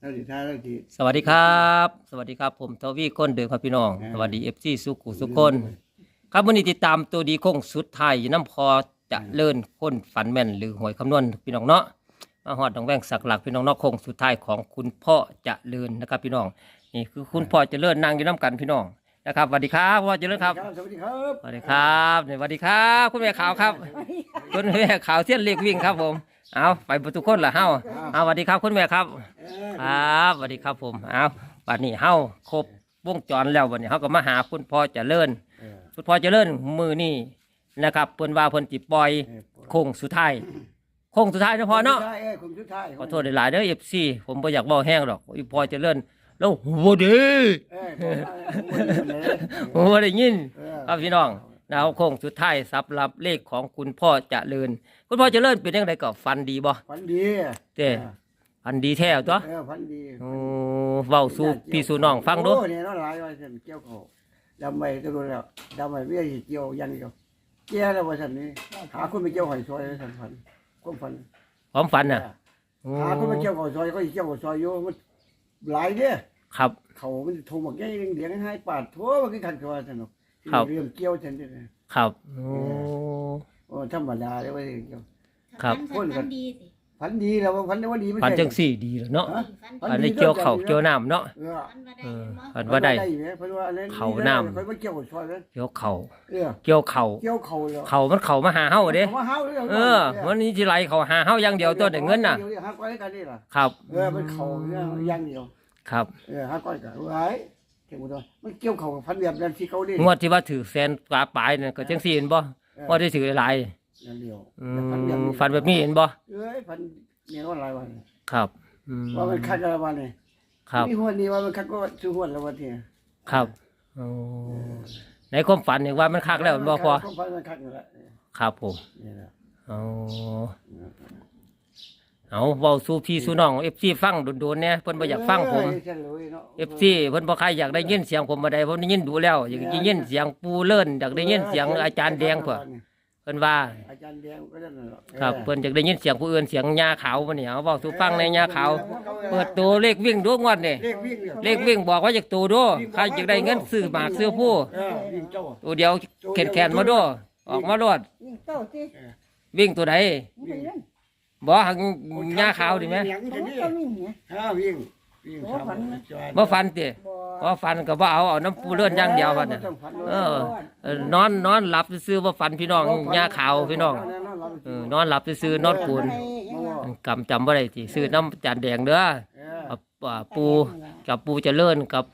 เราสิท้ายเราสิ สวัสดีครับ สวัสดีครับ ผมทวีก้นเดิมครับพี่น้อง อ่า สวัสดีเอฟซีสุขุสุคนครับวันนี้ติดตามตัวดีโค้งสุดท้ายน้ำพอจะเลื่อนค้นฝันแม่นหรือหวยคำนวณพี่น้องเนาะมาหอดน้องแวงสักหลักพี่น้องเนาะโค้งสุดท้ายของคุณพ่อจะเลื่อนนะครับพี่น้องนี่คือคุณพ่อจะเลื่อนนั่งอยู่น้ำกันพี่น้องนะครับสวัสดีครับพ่อเจะเลื่อนครับสวัสดีครับสวัสดีครับนี่สวัสดีครับ คุณแม่ขาวครับ คุณแม่ขาวเทียนเล็กวิ่งครับผม เอาไปประตูคนละเฮาเอาสวัสดีครับคุณแม่ครับเออครับสวัสดีครับผมเอาบัดนี้เฮาครบวงจรแล้วบัดนี้เฮาก็มาหาคุณพ่อเจริญเออคุณพ่อเจริญมือนี่นะครับเพิ่นว่าเพิ่นสิปล่อยเออโค้งสุดท้ายโค้งสุดท้ายนะพ่อเนาะ ใช่เออคุณสุดท้ายขอโทษหลายๆเด้อ FC ผมบ่อยากเว้าแห้งดอกอีพ่อเจริญแล้วหัวดีเออเออเออหัวได้ยิน เออ ครับพี่น้อง นะครับโค้งสุดท้ายสำหรับเลขของคุณพ่อเจริญ คุณพ่อเจริญเป็นจังไดก็ฟันดีบ่ฝันดีเด้ฟันดีแท้ตัวเออฝันดีโอ้เว้าสู่พี่สู่น้องฟังดูโอ้เนี่ยเราหลายว่าฉันเกี่ยวเขาดำไปตัวรู้แล้วดำไปเบี้ยสิเกี่ยวอยังเดียวเกี่ยวแล้วว่าฉันนี่หาคนไปเกี่ยวหอยซอยฉันฝันความฝันความฝันน่ะหาคนไปเกี่ยวหอยซอยก็สิเกี่ยวหอยซอยอยู่มันหลายเด้อครับ เขามันโทรมาแก้เลี้ยงให้ปาดโทั่วมันคือขันตัวสนุก ครับ เรื่องเกี่ยวฉันนี่นะ ครับ โอ้ โอ้ธรรมดาเลยว่าเรื่องเกี่ยว ครับ ฝันฝันดีสิพันดีแล้วพันว่าดีไม่ฝันใช่จังสี่ดีแล้วเนาะฮะ ฝันฝันได้เกี่ยวเข่าวเกี่ยวน้ำเนาะเออฝันว่าได้เออเนาะ ฝันว่าได้เพิ่นว่าอันนั้นเขาน้ำเพิ่นว่าเกี่ยวกับซอยนั้นเกี่ยวเข่าเออเกี่ยวเข่าเกี่ยวเขาแล้วเข่ามันเข่ามาหาเฮาเด้ เขามาเฮาเลยเออวันนี้สิไหลเข่าหาเฮาอย่างเดียวตัวได้เงินน่ะดี๋ยวหักไว้กันนี่ล่ะครับ เออมันเขาเนี่ยอย่างเดียว ครับ เออหักไว้กันไว้เท่าตัวมันเกี่ยวเขากับพันแบบนั้นที่เขาดิงวดที่ว่าถือแสนกว่าปลายนั่นก็จังสี่เห็นบ่ว่าได้ถือหลายอย่างเดียวอืพันแบบมนี้ฝันแบบนี้เห็นบ่เอ้ยพันเนี่ยว่าอะไรวะเนี่ยครับอืมว่ามันคักอะไรวะเนี่ยครับนี่หัวนี่ว่ามันคักก็ชื่อหัวแล้ววะเนี่ยครับโอ้ในความฝันนี่ว่ามันคักแล้วบ่พอ ความฝันมันคักอยู่แล้วครับผมนี่แหละเอา เอาเว้าสู่พี่สู่น้อง FC ฟังโดนๆเนี่ยเพิ่นบ่อยากฟังผมเอฟซีเพิ่นบ่ใครอยากได้ยินเสียงผมบ่ได้ผมได้ยินดูแล้ว อยากได้ยินเสียงปูเลิ่นอยากได้ยินเสียงอาจารย์แดงเพิ่นเพิ่นว่าอาจารย์แดงก็ได้นั่นแหละครับเพิ่นอยากได้ยินเสียงผู้อื่นเสียงยาขาวบ่นี่เอาเว้าสู่ฟังในยาขาวเปิดตัวเลขวิ่งดูงวดนี่เลขวิ่งนี่ยเลขวิ่งบอกว่าอยากตัวดูใครอยากได้เงินซื้อหมากซื้อผู้เออวิ่งเจ้าตัวเดียวแขนๆมาดูออกมาโลดยิ่งโตสิวิ่งตัวใดมันเป็นเรื่ง บ่หักยาขาวดิแม่หยังโตจะนี่ก็มีเนี่ยฮะวิ่งวิ่งโอ้ฝันนะบ่ฟันติบ่บ่ฟันก็บ่เอาเอาน้ำปูเลื่อนอย่างเดียวพันน่ะเออเออนอนนอนหลับซื่อๆบ่ฟันพี่น้องยาขาวพี่น้องเออนอนหลับซื่อๆนอนปูนกำจำบ่ได้สิซื้อน้ำจานแดงเด้อกับอ่าปูกับปูเจริญกับ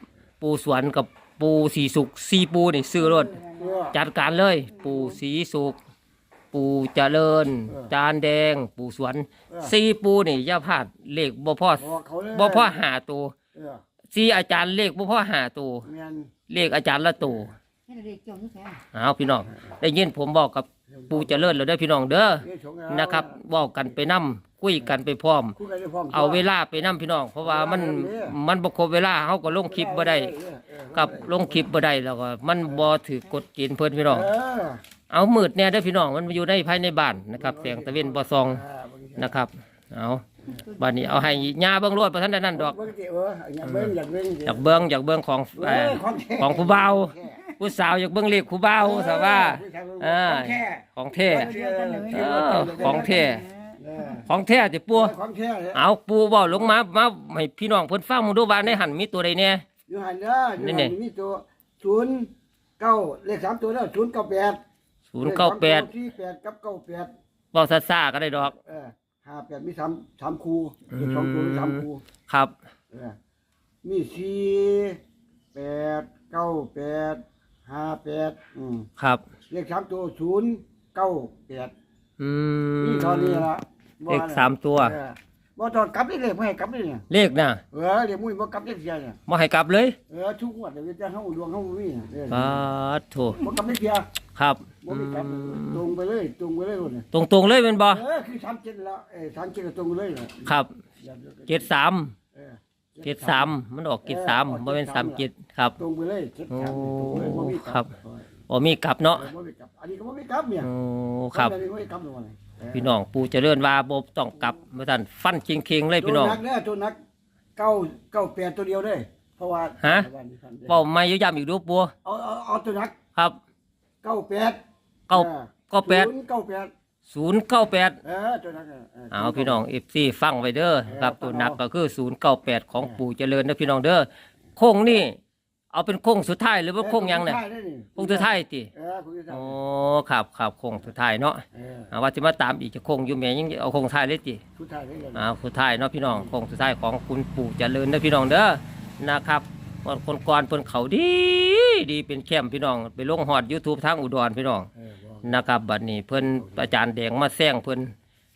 ปูสวนกับปูสีสุกสีปูนี่ซื้อรถจัดการเลย ปูสีสุก ปูเจริญจานแดง ปูสวนสีปูนี่อย่าพลาดเลขบ่พอบ่พอหาตัวเออสีอาจารย์เลขบ่พอหาตัวแม่นเลขอาจารย์ละตัวให้เด็กจงแค่เอาพี่น้องได้ยินผมบอกกับปูเจริญแล้วเด้อพี่น้องเด้อนี่ชงเอานะครับบอกกันไปนํคุยกันไปพร้อม คุยกันได้พร้อม เอาเวลาไปนํพี่น้อง เพราะว่ามันมันบ่ครบเวลาเฮาก็ลงคลิปบ่ได้เออเออกับลงคลิปบ่ได้แล้วก็มันบ่ถือกฎเกณฑ์เพิ่นพี่น้อง เออ เอามืดแน่เด้อพี่น้องมันอยู่ในภายในบ้านนะครับแสงตะเวนบ่ส่องอ่าบางทีนะครับ เอาบัดนี้เอาให้ย่าเบิ่งรวดบ่ทันได้นั่นดอกบางทีเอออยากเบิ่งอยากเบิ่งอยากเบิ่งอยากเบิ่งของเอเอ่ออของแท้ของผู้บ่าวผู้สาวอยากเบิ่งเลขผู้บ่าวซะว่าเออของแท้ของแท้เออของแท้เออของแท้ติปัวของแท้เลยเอาปูเว้าลงมามาให้พี่น้องเพิ่นฟังมึงดูว่าในหันมีตัวใดแน่อยู่หันเด้ออยู่นี่หันนี่มีตัวศูนย์เก้าเลขสามตัวแล้วศูนย์เก้าแปด 098ที่แปดกับเก้าแปดเว้าซ่าๆก็ได้ดอก เออห้าแปดมีสามสามคูเลขสองตัวมีสามคูครับ เออมีสี่แปดเก้าแปดห้าแปดอืมครับ เลขสามตัวศูนย์เก้าแปดอืมนี่ตอนนี้ละบ่เลขสามตัว เออ บ่ตอนกลับนี่เลยไม่ให้กลับนี่เนี่ยเลขน่ะเออเดี๋ยวมุ้ยบ่กลับเลขเสียเนี่ยบ่ให้กลับเลยเออทุกงวดเดี๋ยวจะเฮาดวงเฮาบ่มีเออปาดโถบ่กลับเลขเสียครับบ่มีกลับตรงไปเลยตรงไปเลยพุ่นน่ะตรงๆเลยแม่นบ่เออคือ37แล้วเออ37ก็ตรงไปเลยน่ะครับเจ็ด73เออ73มันออก73บ่แม่น37ครับ ตรงไปเลยเจ็ดสามโอ้ตรงไปเลยบ่มีกครัลับบ่มีกลับเนาะบ่มีกลับอันนี้ก็บ่มีกลับเนี่ยโอ้ครับ อันนี้บ่มีกลับเลยว่ะเออ พี่น้องปู่เจริญว่าบ่ต้องกลับว่าซั่นฟันเคียงๆเลยพี่น้องตัวนักเด้อตัวนักเก้าเก้าแปดตัวเดียวเลยเพราะว่าฮะวันนี้พันเดียวเว้าไม่ย้ำอีกดูปูเอาเอาเอาตัวนักครับเก้าแปดเก้าเก้าแปดเก้าแปดศูนย์เก้าแปดเออตัวนักเออเอาพี่น้องเอฟซีฟังไว้เด้อครับตัวหนักก็คือศูนย์เก้าแปดของปู่เจริญนะพี่น้องเด้อโค้งนี่ เอาเป็นโค้งสุดท้ายหรือว่าโค้งยังเนี่ยออโค้งสุดท้ายติเออโค้งสุดท้ายโอ้ครับครับโค้งสุดท้ายเนาะเอออ่าว่าจะมาตามอีกจะโค้งอยู่แม่ยังเอาโค้งสุดท้ายเลยติ สุดท้ายได้เลยอ่าสุดท้ายเนาะพี่น้องโค้งสุดท้ายของคุณปู่เจริญนะพี่น้องเด้อนะครับวันคนก่อนเพิ่นเขาดีดีเป็นแคมป์พี่น้อง ไปลงฮอด YouTube ทางอุดรพี่น้องเออบอกนะครับบัดนี้เพิ่นอาจารย์แดงมาแซงเพิ่น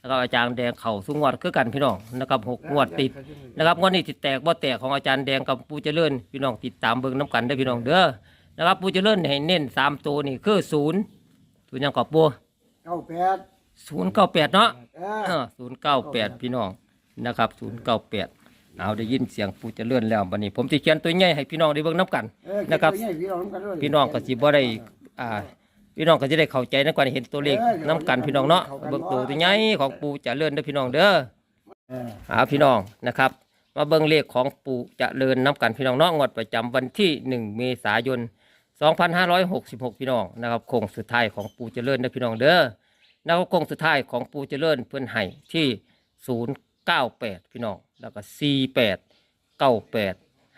แล้วก็อาจารย์แดงเข่าสุงวดคือกันพี่น้องนะครับหกงวดติดนะครับงวดนี้ติดแตกบ่แตกของอาจารย์แดงกับปูเจริญพี่น้องติดตามเบิ่งน้กันได้อพี่น้องเด้อนะครับปูเจริญให้เน้นสามตัวนี่คือศูนย์ศูนย์หยังกับปูเก้าแปดศูนย์เก้าแปดเนาะ เออ ศูนย์เก้าแปดพี่น้องนะครับศูนย์เก้าแปดเอาได้ยินเสียงปูเจริญแล้วบัดนี้ ผมจะเขียนตัวใหญ่ให้พี่น้องได้เบิ่งน้กัน เออนะครับเก็ตัวใหญ่พี่น้องกันด้วย พี่น้องก็สิบ่ได้อ่า พี่น้องก็จะได้เข้าใจในการเห็นตัวเลขน้กันพี่น้องเนาะเบิ่งตัวตัวใหญ่ของปู่เจริญเด้อพี่น้องเด้อเออหาพี่น้องนะครับ มาเบิ่งเลขของปู่เจริญน้กันพี่น้องเนาะงวดประจำวันที่1เมษายน2566 พี่น้องนะครับโค้งสุดท้ายของปู่เจริญเด้อพี่น้องเด้อนะครับโค้งสุดท้ายของปู่เจริญเพิ่นให้ที่ 098 พี่น้องแล้วก็ 48 98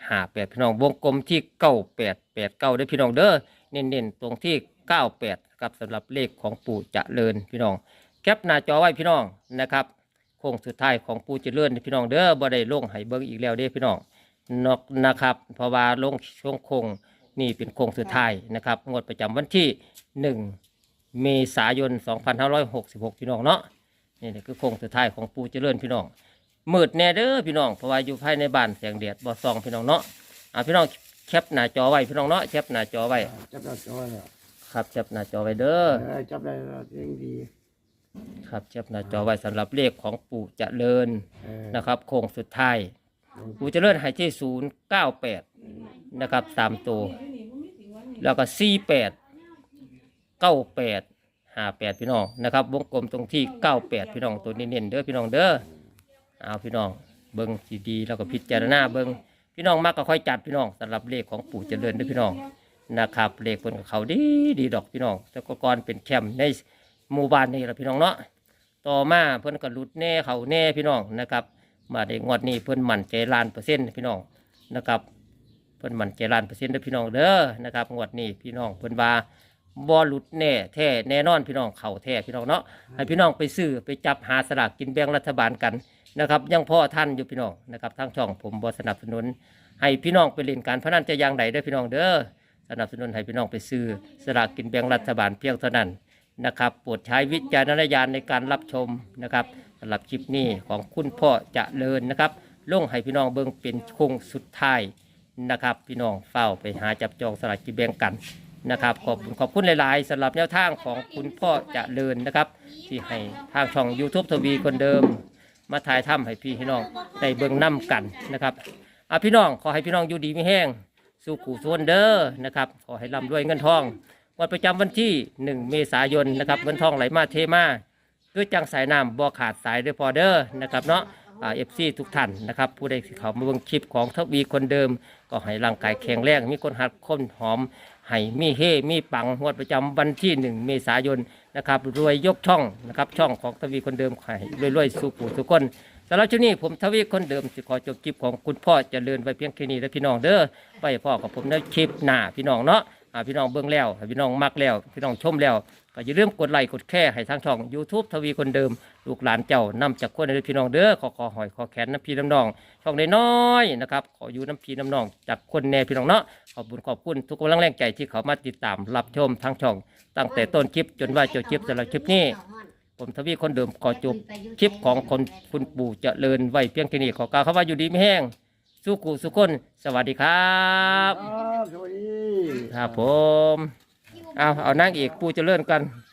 58 พี่น้องวงกลมที่ 98 89เด้อพี่น้องเด้อเน้นๆตรงที่ 98ครับสำหรับเลขของปู่เจริญพี่น้อง แคปหน้าจอไว้พี่น้องนะครับโค้งสุดท้ายของปู่เจริญพี่น้องเด้อบ่ได้ลงให้เบิ่งอีกแล้วเด้พี่น้องนอกนะครับเพราะว่าลงช่วงโค้งนี่เป็นโค้งสุดท้ายนะครับงวดประจำวันที่ 1 เมษายน 2566 พี่น้องเนาะนี่คือโค้งสุดท้ายของปู่เจริญพี่น้องมืดแน่เด้อพี่น้องเพราะว่าอยู่ภายในบ้านแสงแดดบ่ส่องพี่น้องเนาะอ่าพี่น้องแคปหน้าจอไว้พี่น้องเนาะแคปหน้าจอไว้ จับได้ตัวแล้ว ครับแคปหน้าจอไว้เด้อเออจับได้แล้วยังดีครับแคปหน้าจอไว้สำหรับเลขของปู่เจริญเออนะครับโค้งสุดท้ายปู่เจริญใหายที่ศูนย์เก้าแปดนะครับสามตัวแล้วก็สี่แปดเก้าแปดห้าแปดพี่น้องนะครับวงกลมตรงที่เก้าแปดพี่น้องตัวนี้เน้นๆเด้อพี่น้องเด้อเอาพี่น้องเบิ้งสีดีแล้วก็พิจารณาเบิ้งพี่น้องมากก็ค่อยจัดพี่น้องสำหรับเลขของปู่เจริญเด้อพี่น้อง นะครับเลขเพิ่นกับเขาดีดีดอกพี่น้องแต่ก็ก่อนเป็นแคมป์ในหมู่บ้านนี่แหละพี่น้องเนาะต่อมาเพิ่นก็หลุดแน่เขาแน่พี่น้องนะครับมาในงวดนี้เพิ่นมั่นใจล้านเปอร์เซ็นต์พี่น้องนะครับเพิ่นมั่นใจล้านเปอร์เซ็นต์เด้อพี่น้องเด้อนะครับงวดนี้พี่น้องเพิ่นว่าบ่หลุดแน่แท้แน่นอนพี่น้องเขาแท้พี่น้องเนาะให้พี่น้องไปซื้อไปจับหาสลากกินแบ่งรัฐบาลกันนะครับยังพ่อท่านอยู่พี่น้องนะครับทางช่องผมบ่สนับสนุน ให้พี่น้องไปเล่นการพนันจะอย่างใดเด้อพี่น้องเด้อ นับสนุนให้พี่น้องไปซื้อสลากกินแบ่งรัฐบาลเพียงเท่านั้นนะครับโปรดใช้วิจารณญาณในการรับชมนะครับสำหรับคลิปนี้ของคุณพ่อจะเลินนะครับลงให้พี่น้องเบิ่งเป็นคงสุดท้ายนะครับ พี่น้องเฝ้าไปหาจับจองสลากกินแบ่งกันนะครับขอบคุณขอบคุณหลาย ๆสำหรับแนวทางของคุณพ่อจะเลินนะครับ ที่ให้ทางช่อง YouTube ทวีคนเดิม มาถ่ายทำให้พี่พี่น้องได้เบิ่งน้ำกันนะครับอะพี่น้องขอให้พี่น้องอยู่ดีไม่แห้ง สู้ขู่ส่วนเด้อนะครับขอให้ร่ำรวยเงินทองวันประจำวันที่ 1 เมษายนนะครับเงินทองไหลมาเทมาด้วยจังสายน้ำบ่ขาดสายเด้อพอเด้อนะครับเนาะเอฟซีทุกท่านนะครับผู้ใดที่เขามาเบิ่งคลิปของทวีคนเดิม ก็ให้ร่างกายแข็งแรงมีคนหัดคนหอมให้มีเฮมีปังงวดประจำวันที่ 1 เมษายนนะครับรวยยกช่องนะครับช่องของทวีคนเดิมขอให้รวยๆสู่ปู่ทุกคน สำหรับช่วงนี้ผมทวีคนเดิมสิขอจบคลิปของคุณพ่อจเจริญไว้เพียงแค่นี้แล้วพี่น้องเด้อไปพ่อกับผมในคลิปหน้าพี่น้องเนาะอ่าพี่น้องเบิ่งแล้วพี่น้องมักแล้ว พี่น้องชมแล้ว ก็อย่าลืมกดไลค์กดแชร์ให้ทางช่อง YouTube ทวีคนเดิม ลูกหลานเจ้านำจากคนในพี่น้องเด้อขอขอหอยขอแขนน้ำพี่น้ำน้อง ช่องน้อยๆนะครับขออยู่น้ำพี่น้ำน้องจากคนแน่พี่น้องเนาะขอบคุณขอบคุณทุกกำลังแรงใจที่เขามาติดตามรับชมทางช่อง ตั้งแต่ต้นคลิปจนว่าจบคลิปสำหรับคลิปนี้ ผมทวีคนเดิมขอจบคลิปของคนคุณปู่เจริญไว้เพียงแค่นี้ขอกล่าวคำว่าอยู่ดีไม่แห้งสู้กูสู้คนสวัสดีครับครับสวัสดีครับผมเอาเอานางเอกปูเจริญกันค